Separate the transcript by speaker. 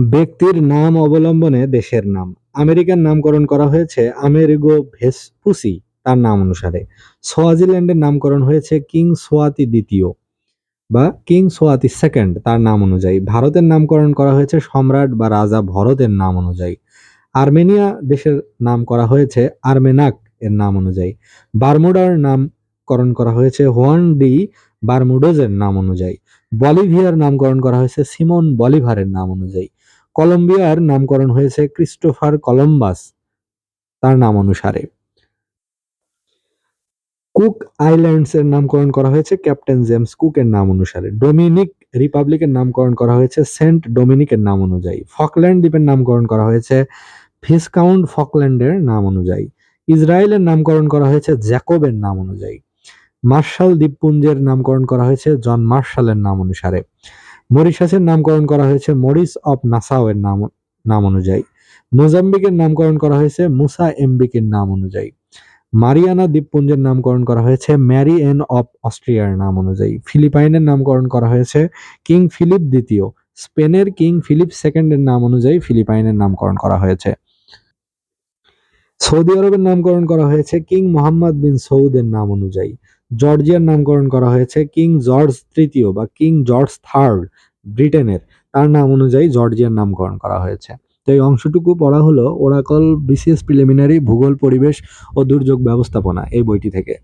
Speaker 1: ব্যক্তির নাম অবলম্বনে দেশের নাম। আমেরিকার নামকরণ করা হয়েছে আমেরিগো ভেসপুসি, তার নাম অনুসারে। সোয়াজিল্যান্ডের নামকরণ হয়েছে কিং সোয়াতি দ্বিতীয় বা কিং সোয়াতি সেকেন্ড, তার নাম অনুযায়ী। ভারতের নামকরণ করা হয়েছে সম্রাট বা রাজা ভরতের নাম অনুযায়ী। আর্মেনিয়া দেশের নাম করা হয়েছে আর্মেনাক এর নাম অনুযায়ী। বারমুডার নামকরণ করা হয়েছে হোয়ান ডি বারমুডোজের নাম অনুযায়ী। বলিভিয়ার নামকরণ করা হয়েছে সিমন বলিভারের নাম অনুযায়ী। কলম্বিয়ার নামকরণ হয়েছে ক্রিস্টোফার কলম্বাস, তার নাম অনুসারে। কুক আইল্যান্ডস এর নামকরণ করা হয়েছে ক্যাপ্টেন জেমস কুকের নাম অনুসারে। ডোমিনিক রিপাবলিকের নামকরণ করা হয়েছে সেন্ট ডোমিনিকের নাম অনুযায়ী। ফকল্যান্ড দ্বীপের নামকরণ করা হয়েছে ভিসকাউন্ট ফকল্যান্ডের নাম অনুযায়ী। ইসরায়েলের নামকরণ করা হয়েছে জ্যাকবের নাম অনুযায়ী। মার্শাল দ্বীপপুঞ্জের নামকরণ করা হয়েছে জন মার্শালের নাম অনুসারে। মরিশাসের নামকরণ করা হয়েছে মরিস অফ নাসাও এর নাম নাম অনুযায়ী। মোজাম্বিকের নামকরণ করা হয়েছে মুসা এমবিকের নাম অনুযায়ী। মারিয়ানা দ্বীপপুঞ্জের নামকরণ করা হয়েছে ম্যারি এন অফ অস্ট্রিয়ার নাম অনুযায়ী। ফিলিপাইনের নামকরণ করা হয়েছে কিং ফিলিপ দ্বিতীয়। স্পেনের কিং ফিলিপ সেকেন্ডের নাম অনুযায়ী ফিলিপাইনের নামকরণ করা হয়েছে। সৌদি আরবের নামকরণ করা হয়েছে কিং মোহাম্মদ বিন সৌদের নাম অনুযায়ী। জর্জিয়ার নামকরণ করা হয়েছে কিং জর্জ তৃতীয় বা কিং জর্জ থার্ড ব্রিটেনের। তার নাম অনুযায়ী জর্জিয়ার নামকরণ করা হয়েছে। তো এই অংশটুকু পড়া হলো ওরাকল বিসিএস প্রিলিমিনারি ভূগোল, পরিবেশ ও দুর্যোগ ব্যবস্থাপনা এই বইটি থেকে।